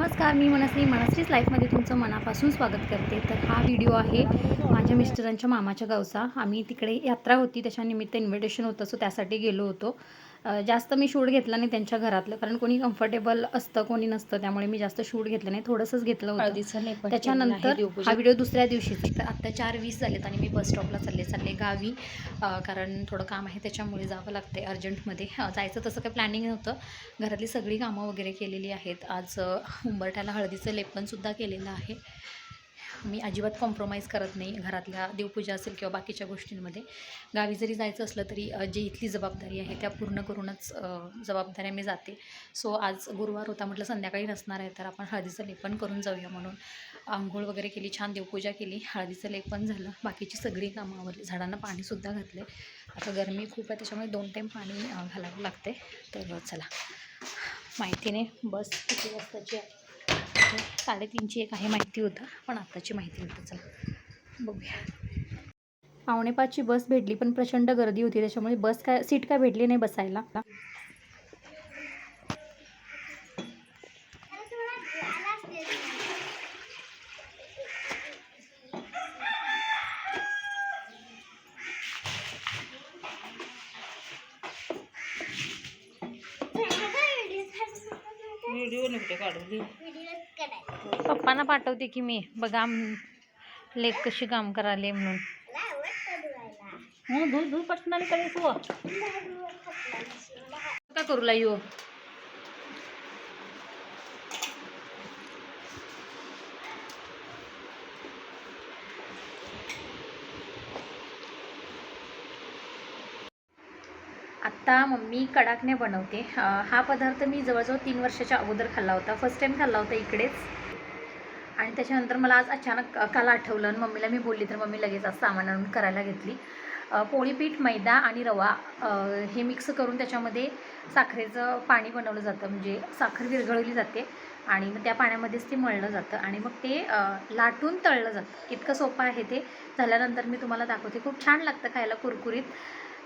नमस्कार मी मनस्वी. मनस्वीच लाईफमध्ये तुमचं मनापासून स्वागत करते. तर हा व्हिडिओ आहे माझ्या मिस्टरांच्या मामाच्या गावचा. आम्ही तिकडे यात्रा होती त्याच्यानिमित्त इन्व्हिटेशन होतं सो त्यासाठी गेलो होतो. जास्त मी शूट घेतला नाही त्यांच्या घरातलं कारण कोणी कम्फर्टेबल असतं कोणी नसतं त्यामुळे मी जास्त शूट घेतलं नाही थोडंसंच घेतलं होतं. त्याच्यानंतर हा व्हिडिओ दुसऱ्या दिवशीच तर आत्ता चार वीस झालेत आणि मी बस स्टॉपला चालले चालले गावी कारण थोडं काम आहे त्याच्यामुळे जावं लागते अर्जंटमध्ये जायचं तसं काही प्लॅनिंग नव्हतं. घरातली सगळी कामं वगैरे केलेली आहेत. आज उंबरठ्याला हळदीचं लेपनसुद्धा केलेलं आहे. मी अजिबात कॉम्प्रोमाइज करत नाही घरातल्या देवपूजा असेल किंवा बाकीच्या गोष्टींमध्ये. गावी जरी जायचं असलं तरी जी इथली जबाबदारी आहे त्या पूर्ण करूनच जबाबदाऱ्या मी जाते. सो आज गुरुवार होता म्हटलं संध्याकाळी नसणार आहे तर आपण हळदीचं लेपन करून जाऊया म्हणून. आंघोळ वगैरे केली छान देवपूजा केली हळदीचं लेपन झालं. बाकीची सगळी कामं आवरली. झाडांना पाणीसुद्धा घातले आता गरमी खूप आहे त्याच्यामुळे दोन टाईम पाणी घालावं लागते तर चला. माहिती नाही बस किती वाजताची आहे? साडेतीनची एक आहे माहिती होतं पण आत्ताची माहिती होतं चला. बघूया. पावणे पाचची बस भेटली पण प्रचंड गर्दी होती त्याच्यामुळे बस काय सीट काय भेटली नाही बसायला. व्हिडिओ पप्पांना पाठवते की मी. बघा लेक कशी काम करायले म्हणून. हो दूध दूध पटकनकडे तू का करूला यो आत्ता मम्मी कडाकणे बनवते. हा पदार्थ मी जवळजवळ तीन वर्षाच्या अगोदर खाल्ला होता. फर्स्ट टाईम खाल्ला होता इकडेच. आणि त्याच्यानंतर मला आज अचानक काल आठवलं आणि मम्मीला मी बोलली तर मम्मी लगेच आज सामान आणून करायला घेतली. पोळीपीठ मैदा आणि रवा हे मिक्स करून त्याच्यामध्ये साखरेचं पाणी बनवलं जातं. म्हणजे साखर विरघळवली जाते आणि मग त्या पाण्यामध्येच ते मळलं जातं. आणि मग ते लाटून तळलं जातं. इतकं सोपं आहे ते. झाल्यानंतर मी तुम्हाला दाखवते. खूप छान लागतं खायला कुरकुरीत.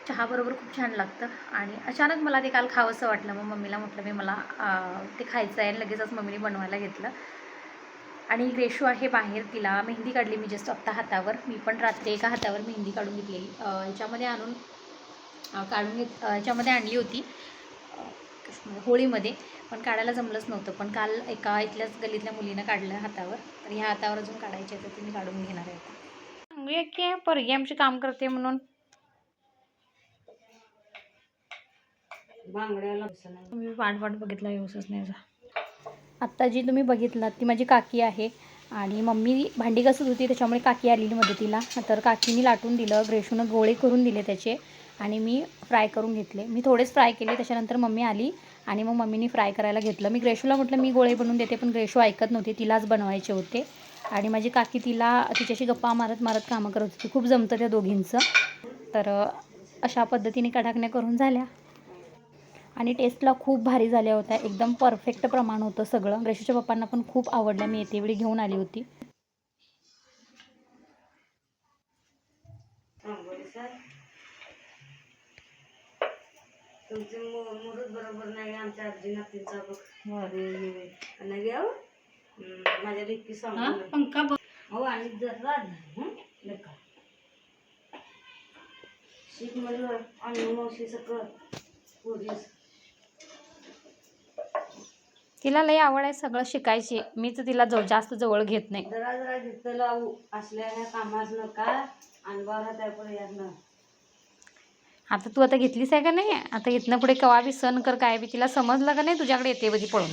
चहाबरोबर खूप छान लागतं. आणि अचानक मला ते काल खावंसं वाटलं. मग मम्मीला म्हटलं मी मला ते खायचं आहे. आणि लगेचच मम्मीने बनवायला घेतलं. आणि रेशू आहे बाहेर तिला. मेहंदी काढली मी जस्ट आत्ता हातावर. मी पण रात्री एका हातावर मेहंदी काढून घेतलेली याच्यामध्ये आणून काढून घेत याच्यामध्ये आणली होती. होळीमध्ये. पण काढायला जमलंच नव्हतं. पण काल एका इथल्याच गल्लीतल्या मुलीनं काढलं हातावर. तर ह्या हातावर अजून काढायचे तर ती मी काढून घेणार आहे सांगूया की पोरगी आमची काम करते म्हणून. बांगड्याला मी वाट वाट बघितला व्यवस्थित नाही जा आत्ता जी तुम्ही बघितलात ती माझी काकी आहे. आणि मम्मी भांडी कसत होती त्याच्यामुळे काकी आलेली मदतीला. तर काकीने लाटून दिलं ग्रेशूनं गोळे करून दिले त्याचे. आणि मी फ्राय करून घेतले. मी थोडेच फ्राय केले त्याच्यानंतर मम्मी आली. आणि मग मम्मीनी फ्राय करायला घेतलं. मी ग्रेशूला म्हटलं मी गोळे बनवून देते पण ग्रेशू ऐकत नव्हते तिलाच बनवायचे होते. आणि माझी काकी तिला तिच्याशी गप्पा मारत मारत कामं करत होती. खूप जमतं त्या दोघींचं. तर अशा पद्धतीने कडाकण्या करून झाल्या. आणि टेस्टला खूप भारी झाल्या होत्या. एकदम परफेक्ट प्रमाण होतं सगळं. ग्रेशूच्या पप्पांना पण खूप आवडल्या मी येते वेळी घेऊन आली होती. तुमचे मुहूर्त बरोबर नाही आमच्या आजी नातींचा बघ. आणि घेऊ माझ्या लेकी सांगू पंखा हो आणि जरा म्हणलं आणि मावशी सगळं पोरीस तिला लई आवड आहे सगळं शिकायची. मीच तिला जवळ जास्त जवळ घेत नाही. जरा जरा जिथं लावू असल्या ह्या कामास नका. अनबारा त्यापुढे यानं आता तू आता घेतलीस आहे का नाही? आता इथनं पुढे कवा बी सण कर काय बी तिला समजलं का नाही तुझ्याकडे येते बधी पळून?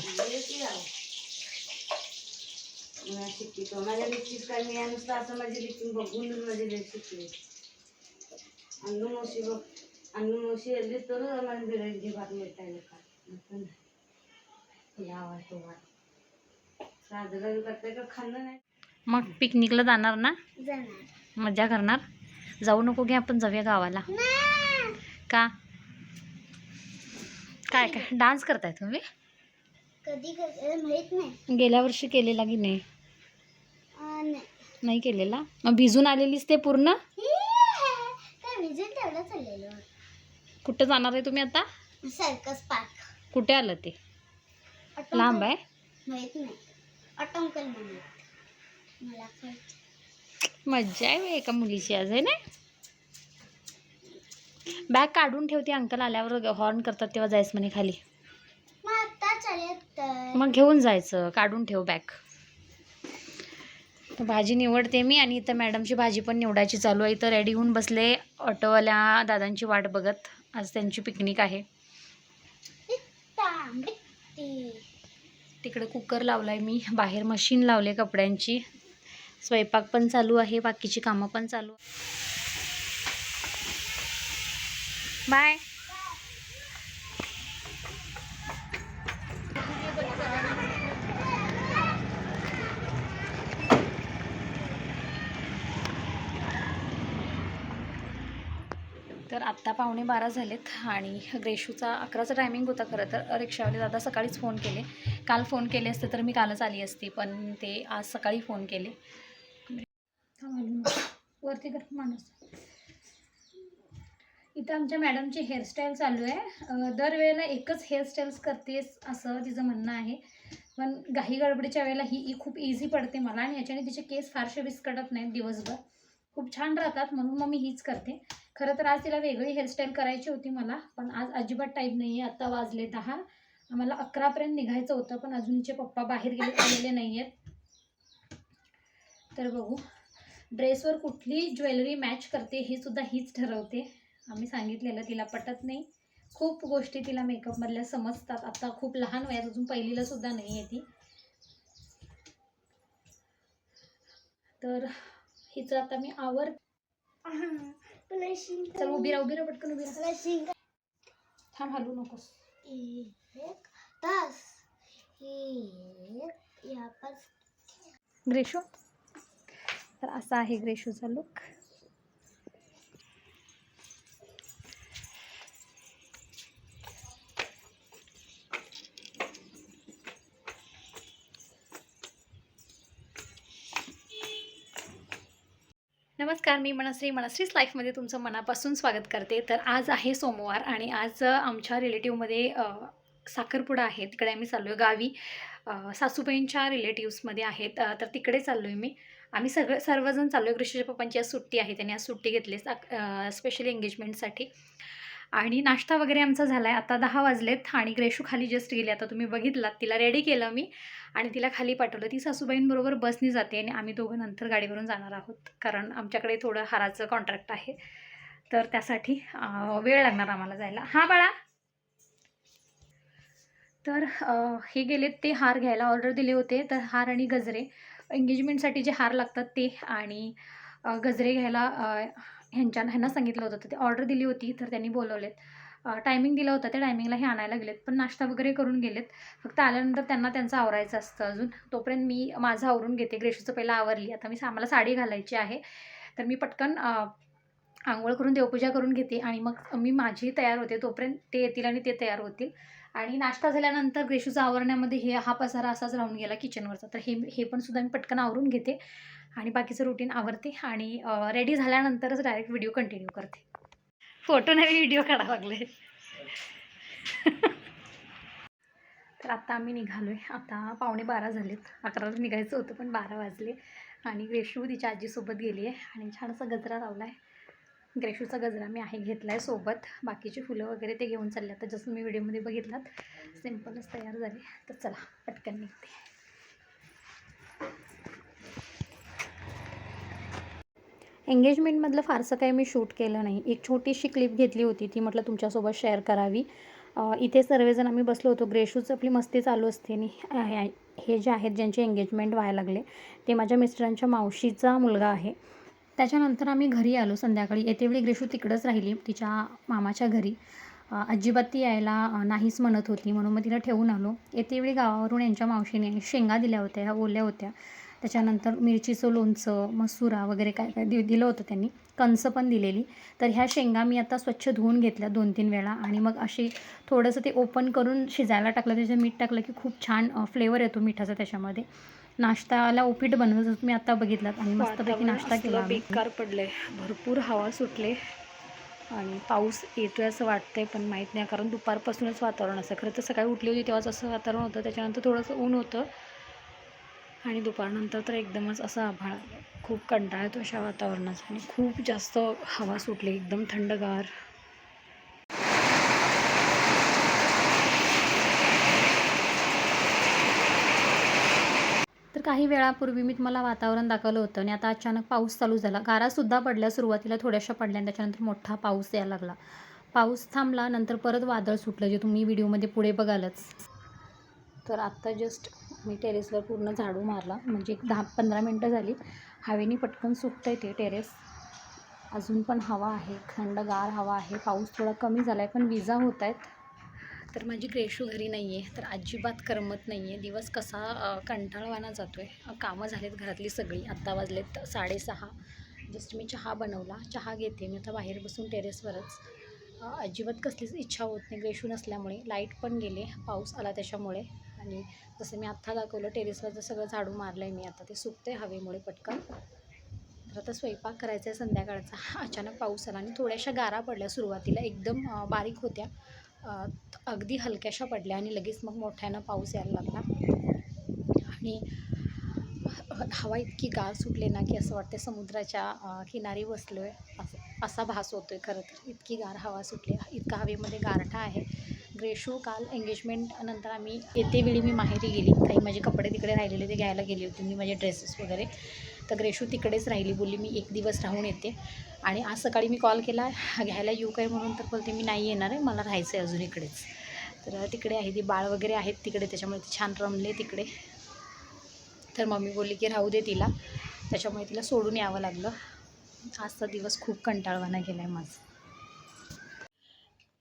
शिकतो. माझ्या लेकीच काय मी नुसतं असं माझी लेकीन बघूनच माझी लेक शिकली. अन्नू मावशी बघ अन्नू मावशी आली तर आम्हाला बिर्याणी भात साजरा करताय का? मग पिकनिकला जाणार ना? मजा करणार? जाऊ नको घे आपण जाऊया गावाला. का? काय काय? डान्स करताय तुम्ही? कधी माहीत नाही. गेल्या वर्षी केलेला की नाही? नाही. केलेला? मग भिजून आलेलीस ते पूर्ण? कुठं जाणार आहे तुम्ही आता? Circus park. कुठे आलं ते? लांब आहे. माहीत नाही. मला मज्जा आहे एका मुलीची आज आहे ना? बॅग काढून ठेवते अंकल आल्यावर हॉर्न करतात तेव्हा जायचं म्हणे खाली. मग घेऊन जायचं काढून ठेव बॅग. तर भाजी निवडते मी आणि इथं मॅडमची भाजी पण निवडायची चालू आहे. इथं रेडी होऊन बसले ऑटोवाल्या दादांची वाट बघत. आज त्यांची पिकनिक आहे. तिकडे कुकर लावलाय मी. बाहेर मशीन लावले कपड्यांची. स्वयंपाक पण चालू आहे बाकीची कामं पण चालू. बाय. तर आत्ता पावणे बारा झालेत आणि ग्रेशूचा अकराचा टायमिंग होता खरं तर. रिक्षावाले दादा सकाळीच फोन केले. काल फोन केले असते तर मी कालच आली असती पण ते आज सकाळी फोन केले. वरती कर माणूस. इथं आमच्या मॅडमची हेअरस्टाईल चालू आहे. दरवेळेला एकच हेअरस्टाईल्स करतेस असं तिचं म्हणणं आहे. पण घाई गडबडीच्या वेळेला ही ही खूप इझी पडते मला आणि याच्याने तिचे केस फारसे विस्कटत नाहीत दिवसभर. खूप छान राहतात म्हणून मग मी हीच करते. खरं तर आज तिला वेगळी हेअरस्टाईल करायची होती मला पण आज अजिबात टाईप नाही आहे आत्ता वाजले दहा. आम्हाला अकरापर्यंत निघायचं होतं पण अजूनचे पप्पा बाहेर गेले आलेले नाही आहेत तर बघू. ड्रेसवर कुठली ज्वेलरी मॅच करते हे सुद्धा हीच ठरवते. आम्ही सांगितलेलं तिला पटत नाही. खूप गोष्टी तिला मेकअपमधल्या समजतात. आता खूप लहान वयात अजून पहिलीला सुद्धा नाही आहे ती. तर हिचं आता मी आवर तुला शिंग चल उभी राहा उभी राहा पटकन उभी राहा. तुला शिंग थांब हलू नकोस. एक तास एक या ग्रेशो? तर असा आहे ग्रेशूचा लुक नमस्कार मी मनश्री. मनश्रीच लाईफमध्ये तुमचं मनापासून स्वागत करते. तर आज आहे सोमवार आणि आज आमच्या रिलेटिव्हमध्ये साखरपुडा आहे. तिकडे आम्ही चाललो आहे गावी सासूबाईंच्या रिलेटिव्समध्ये आहेत. तर तिकडे चाललो आहे मी. आम्ही सगळं सर्वजण चाललो आहे कृषीच्या पप्पांची आज सुट्टी आहे. त्यांनी आज सुट्टी घेतली स्पेशली एंगेजमेंटसाठी. आणि नाश्ता वगैरे आमचा झाला आहे आता दहा वाजलेत आणि ग्रेशू खाली जस्ट गेली. आता तुम्ही बघितलात तिला रेडी केलं मी आणि तिला खाली पाठवलं. ती सासूबाईंबरोबर बसने जाते आणि आम्ही दोघं नंतर गाडीवरून जाणार आहोत. कारण आमच्याकडे थोडं हाराचं कॉन्ट्रॅक्ट आहे. तर त्यासाठी वेळ लागणार आम्हाला जायला. हां बाळा? तर हे गेलेत ते हार घ्यायला. ऑर्डर दिले होते. तर हार आणि गजरे. एंगेजमेंटसाठी जे हार लागतात ते आणि गजरे घ्यायला ह्यांच्या ह्यांना सांगितलं होतं. तर ते ऑर्डर दिली होती तर त्यांनी बोलवलेत. टायमिंग दिला होता त्या टायमिंगला हे आणायला गेलेत. पण नाश्ता वगैरे करून गेलेत. फक्त आल्यानंतर त्यांना त्यांचं आवरायचं असतं अजून. तोपर्यंत मी माझं आवरून घेते. ग्रेशूचं पहिला आवरली. आता मी सा- मला साडी घालायची आहे. तर मी पटकन आंघोळ करून देवपूजा करून घेते. आणि मग मी माझी तयार होते. तोपर्यंत ते येतील आणि ते तयार होतील. आणि नाश्ता झाल्यानंतर ग्रेशूचा आवरण्यामध्ये हे हा पसारा असाच राहून गेला किचनवरचा. तर हे हे पण सुद्धा मी पटकन आवरून घेते आणि बाकीचं रुटीन आवरते आणि रेडी झाल्यानंतरच डायरेक्ट व्हिडिओ कंटिन्यू करते. फोटो नाही व्हिडिओ काढावं लागले. तर आता आम्ही निघालो आहे आता पावणे बारा झालेत. अकराला निघायचं होतं पण बारा वाजले. आणि ग्रेशू तिच्या आजीसोबत गेली आहे आणि छान असा गजरा लावला आहे ग्रेशूचा गजरा मी आहे घेतला आहे सोबत. बाकीची फुलं वगैरे ते घेऊन चालले आता. जसं मी व्हिडिओमध्ये बघितलात सिम्पलच तयार झाले. तर चला पटकन निघते. एंगेजमेंटमधलं फारसं काही मी शूट केलं नाही. एक छोटीशी क्लिप घेतली होती. ती म्हटलं तुमच्यासोबत शेअर करावी. इथे सर्वजण आम्ही बसलो होतो. ग्रेशूच आपली मस्ती चालू असते. आणि हे जे आहेत ज्यांचे एंगेजमेंट व्हायला लागले ते माझ्या मिस्टरांच्या मावशीचा मुलगा आहे. त्याच्यानंतर आम्ही घरी आलो संध्याकाळी. येतेवेळी ग्रेशू तिकडंच राहिली तिच्या मामाच्या घरी. अजिबात ती यायला नाहीच म्हणत होती म्हणून मग तिला ठेवून आलो. येतेवेळी गावावरून यांच्या मावशीने शेंगा दिल्या होत्या ह्या ओल्या होत्या. त्याच्यानंतर मिरचीचं लोणचं मसुरा वगैरे काय काय दि दिलं होतं त्यांनी. कणसं पण दिलेली. तर ह्या शेंगा मी आता स्वच्छ धुवून घेतल्या दोन तीन वेळा आणि मग अशी थोडंसं ते ओपन करून शिजायला टाकलं. त्याच्यात मीठ टाकलं की खूप छान फ्लेवर येतो मिठाचा त्याच्यामध्ये. नाश्त्याला उपीट बनवत मी आता बघितलात आणि मस्तपैकी नाश्ता केला. बेकार पडलंय. भरपूर हवा सुटले आणि पाऊस येतोय असं वाटतंय पण माहीत नाही. कारण दुपारपासूनच वातावरण असं. खरं तर सकाळी उठली होती तेव्हाच असं वातावरण होतं. त्याच्यानंतर थोडंसं ऊन होतं आणि दुपारनंतर तर एकदमच असं आभाळ खूप कंटाळा येतो अशा वातावरणाचा. आणि खूप जास्त हवा सुटली. एकदम थंडगार. काही वेळापूर्वी मी तुम्हाला वातावरण दाखवलं होतं आणि आता अचानक पाऊस चालू झाला. गारासुद्धा पडल्या सुरुवातीला थोड्याशा पडल्या आणि त्याच्यानंतर मोठा पाऊस यायला लागला. पाऊस थांबला नंतर परत वादळ सुटलं जे तुम्ही व्हिडिओमध्ये पुढे बघालच. तर आत्ता जस्ट मी टेरेसवर पूर्ण झाडू मारला. म्हणजे एक दहा पंधरा मिनटं झाली. हवेने पटकन सुकतं ते टेरेस अजून पण हवा आहे थंडगार हवा आहे. पाऊस थोडा कमी झाला आहे पण विजा होत आहेत तर माझी ग्रेशू घरी नाही आहे तर अजिबात करमत नाही आहे दिवस कसा कंटाळवाना जातो आहे कामं झालेत घरातली सगळी. आत्ता वाजलेत साडेसहा. जस्ट मी चहा बनवला. चहा घेते. मी आता बाहेर बसून टेरेसवरच. अजिबात कसलीच इच्छा होत नाही. ग्रेशू नसल्यामुळे लाइट पण गेले. पाऊस आला त्याच्यामुळे. आणि जसं मी आत्ता दाखवलं टेरेसवरचं सगळं झाडू मारलं आहे मी आता. ते सुकते हवेमुळे पटकन. तर आता स्वयंपाक करायचा आहे संध्याकाळचा. अचानक पाऊस आला आणि थोड्याशा गारा पडल्या सुरुवातीला. एकदम बारीक होत्या. अगदी हलक्याशा पडल्या आणि लगेच मग मोठ्यानं पाऊस यायला लागला. आणि हवा इतकी गार सुटली ना की असं वाटते समुद्राच्या किनारी बसलो आहे असं असा भास होतो आहे खरं तर. इतकी गार हवा सुटली. इतका हवेमध्ये गारठा आहे. ग्रेशू काल एंगेजमेंट नंतर आम्ही येते वेळी मी माहेरी गेली. काही माझे कपडे तिकडे राहिलेले ते घ्यायला गेली होती. मी माझे ड्रेसेस वगैरे. तर ग्रेशू तिकडेच राहिली बोलली मी एक दिवस राहून येते. आणि आज सकाळी मी कॉल केला घ्यायला येऊ काय म्हणून? तर बोलते मी नाही येणार आहे मला राहायचं आहे अजून इकडेच. तर तिकडे आहे ती बाळ वगैरे आहेत तिकडे त्याच्यामुळे ती छान रमले तिकडे. तर मम्मी बोलली की राहू दे तिला. त्याच्यामुळे तिला सोडून यावं लागलं. आजचा दिवस खूप कंटाळवाना गेला आहे माझा.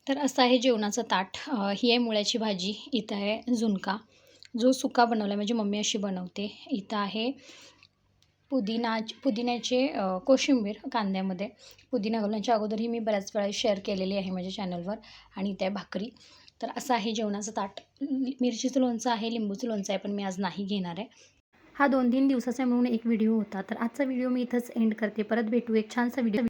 तर असं आहे जेवणाचं ताट. ही आहे मुळ्याची भाजी इथं आहे झुणका. जो सुका बनवला आहे म्हणजे मम्मी अशी बनवते. इथं आहे पुदिना पुदिन्याचे कोशिंबीर कांद्यामध्ये. पुदिना घालण्याच्या अगोदरही मी बऱ्याच वेळा शेअर केलेली आहे माझ्या चॅनलवर आणि त्या भाकरी. तर असं आहे जेवणाचं ताट. मिरचीचं लोणचं आहे लिंबूचं लोणचं आहे पण मी आज नाही घेणार आहे. हा दोन तीन दिवसाचा म्हणून एक व्हिडिओ होता. तर आजचा व्हिडिओ मी इथंच एंड करते. परत भेटू एक छानसा व्हिडिओ